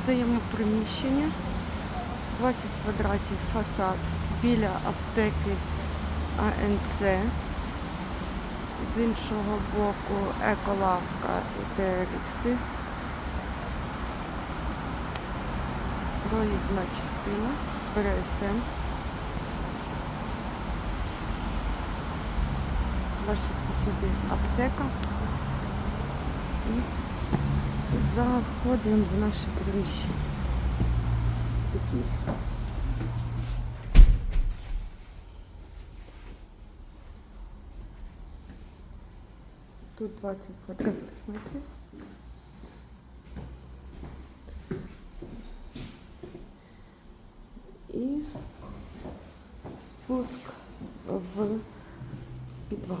Здаємо приміщення. 20 квадратів фасад біля аптеки АНЦ. З іншого боку еколавка і терекси. Проїзна частина. ПРСМ. Ваші сусіди аптека. Заходимо в наше приміщення. Такий. Тут 20 квадратних метрів. І спуск в підвал.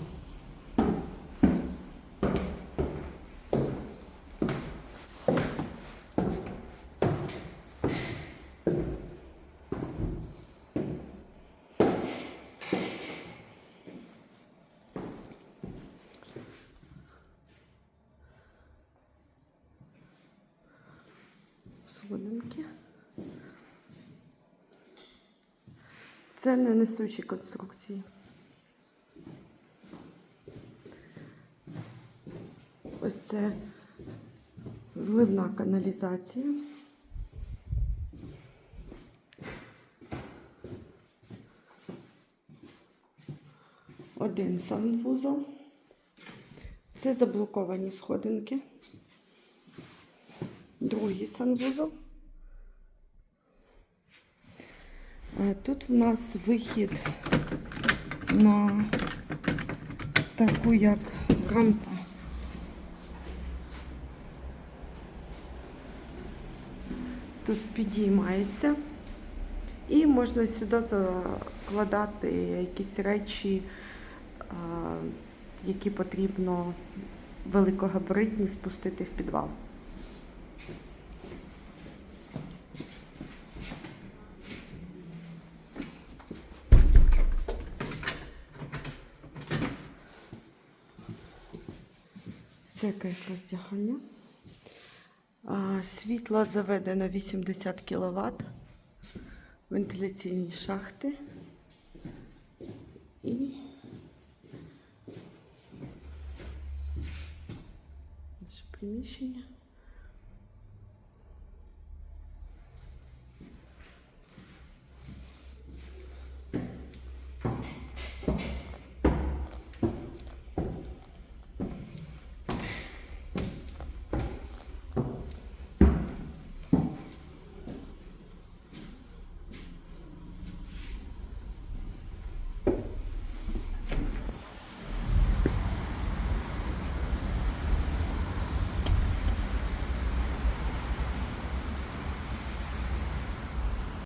Сходинки. Це не несучі конструкції. Ось це зливна каналізація. Один санвузол. Це заблоковані сходинки. Другий санвузол. Е, Тут в нас вихід на таку як рампа. Тут підіймається. І можна сюди закладати якісь речі, які потрібно великогабаритні спустити в підвал. Стека як роздягання. А, Світло заведено 80 кВт. Вентиляційні шахти. І наше приміщення.